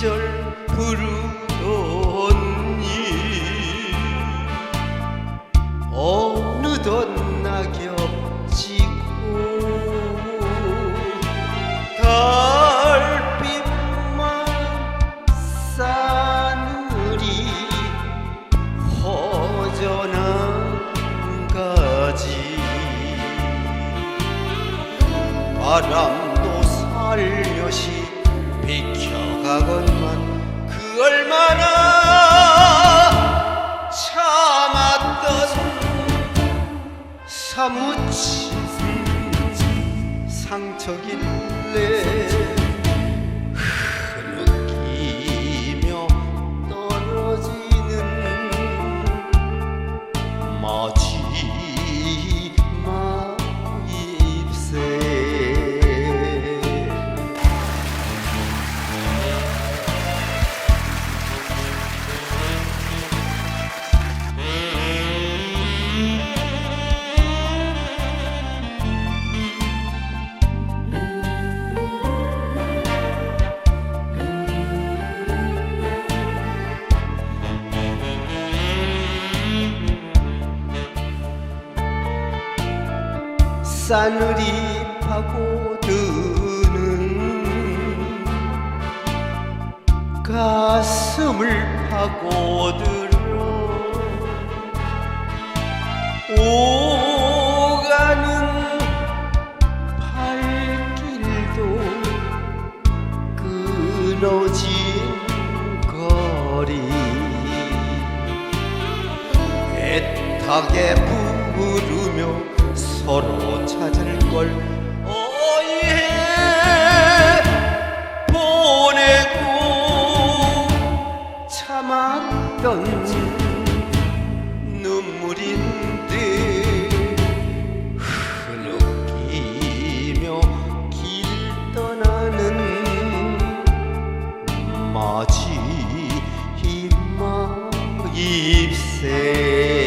시절 부르더니 어느덧 낙엽 지고 달빛만 싸늘이 허전한가지? 바람도 살며시 비켜 가건만 그 얼마나 참았던 사무친 상처길래 싸늘이 파고드는 가슴을 파고들어 오가는 발길도 끊어진 거리. 애타게 부르며 서로 찾을 걸 어예 보내고 참았던 눈물인데 흐느끼며 길 떠나는 마지막 잎새